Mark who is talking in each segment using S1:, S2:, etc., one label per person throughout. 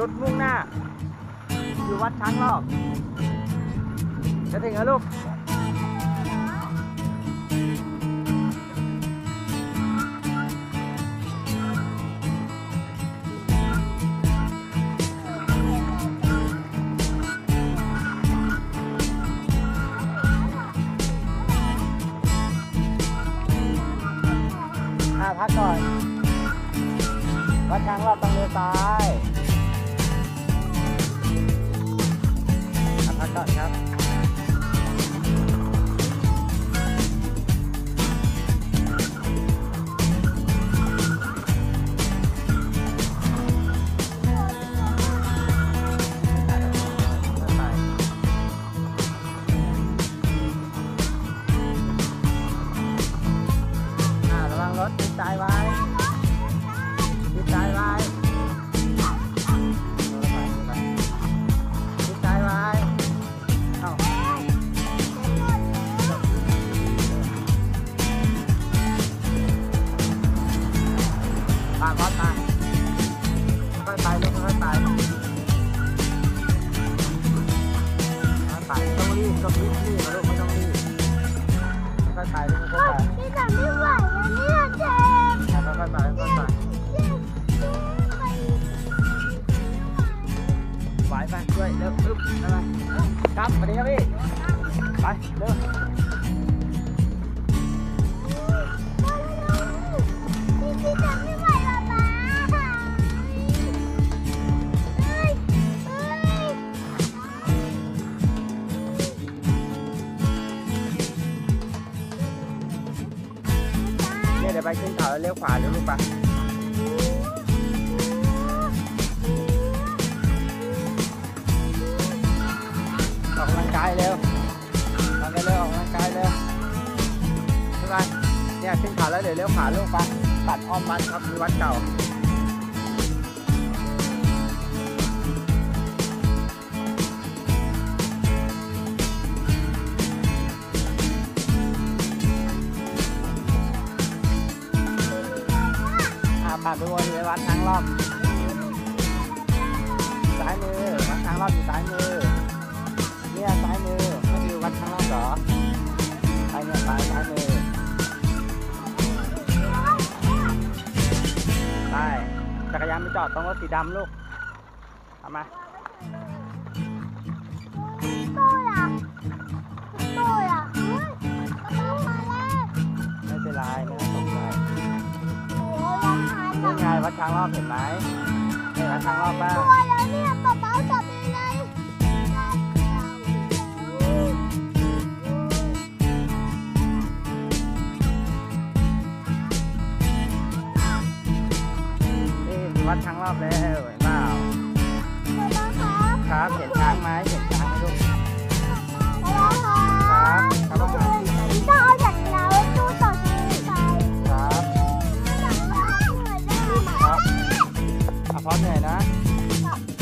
S1: จุดมุ่งหน้า อยู่วัดช้างรอบจะถึงแล้วลูกอ่าพักก่อน วัดช้างรอบต้องเลี้ยวซ้าย อะ ตากรถมาค่อยๆไปลูกค่อยๆไปค่อยไปต้องรีบต้องรีบรีบนะลูกไม่ต้องรีบค่อยๆไปลูก ไปขึ้นเขาแล้วเลี้ยวขวาเร็วลูกไปออกกำลังกายเร็วทำไปเร็วออกกำลังกายเร็วใช่ไหมเนี่ยขึ้นเขาแล้วเดี๋ยวเลี้ยวขวาลูกไปตัดอ้อมวัดครับมีวัดเก่า อ่าผ่านไปวนไปวัดทางรอบซ้ายมือวัดทางรอบอยู่ซ้ายมือเนี่ยซ้ายมือไม่ดูวัดทางรอบเหรอไปเนี่ยซ้ายซ้ายมือไปจักรยานไปจอดตรงรถสีดำลูกเอามา
S2: วั
S1: ดทางรอบเห็นไหมนี่วัดทางรอบบ้าง
S2: ตัวแล้วเนี่ยป๊าป๊าจับยังไง
S1: นี่มีวัดทางรอบแล้วเห็นเปล่า
S2: ป๊าป๊าครับ
S1: ครับเห็นช้างไหมเห็น
S2: ร้อม
S1: เหนื่อยนะ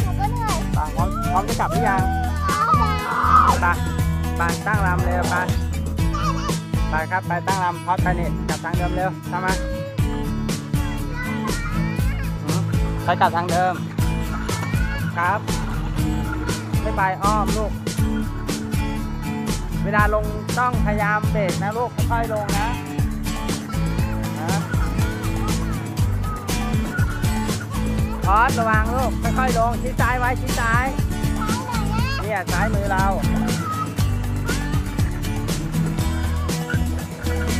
S2: หนูก็เหนื่อย
S1: ไปพร้อมพร้อมจะกลับหรือยัง
S2: เอาแล้ว
S1: ไปไปตั้งลำเร็วไปไปครับไปตั้งลำพอดไปนี่กลับทางเดิมเร็วทำมาหืมไปกลับทางเดิม ครับ ไม่ไปอ้อมลูก เวลาลงต้องพยายามเบรกนะลูกค่อยๆลงนะนะ พอดระวังลูก ค่อยๆลงชี้ซ้ายไว้ชี้ซ้าย เนี่ยซ้ายมือเรา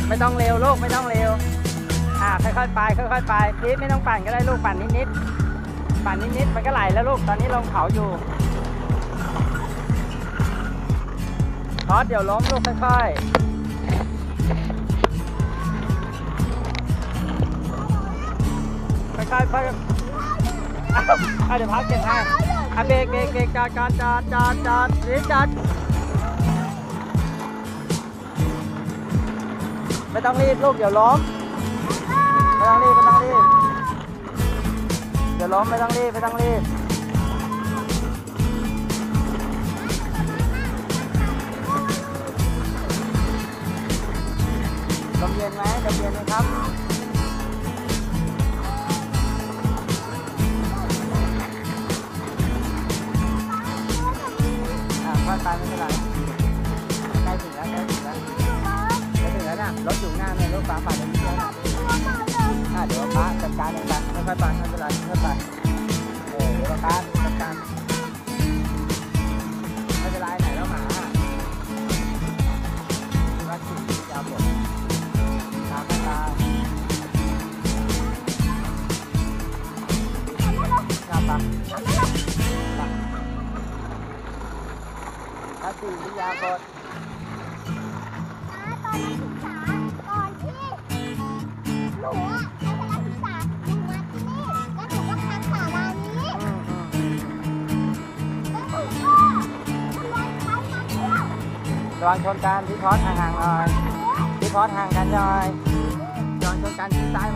S1: ไม่ต้องเร็วลูก ไม่ต้องเร็ว อ่า ค่อยๆไป ค่อยๆไปพีทไม่ต้องปั่นก็ได้ลูก ปั่นนิดๆ ปั่นนิดๆ มันก็ไหลแล้วลูก ตอนนี้ลงเขาอยู่พอดเดี๋ยวล้มลูก ค่อยๆค่อยๆ อะเดี๋ยวพักเก็บให้อะเบรกเบรกเบรกจอดจอดจอดจอดจอดรีบจอดไม่ต้องรีบลูกเดี๋ยวล้มไม่ต้องรีบไม่ต้องรีบเดี๋ยวล้มไม่ต้องรีบไม่ต้องรีบลมเย็นไหมลมเย็นไหมครับ รถอยู่หน้าเลยรถป้าปัดตรงนี้แล้ว
S2: ตัวเบาเลย
S1: อะเดี๋ยวป้าจัดการเองไปค่อยๆไปไม่เป็นไรค่อยๆไปเออเดี๋ยวป้าจัดการไม่เป็นไรไหนแล้วหมารักสิ่งยาวบดตามไม่ตามกลับมารักสิ่งยาวบด ระวังชนกันพี่คอสห่างๆหน่อยพี่คอสห่างกันหน่อยระวังชนกันที่ซ้าย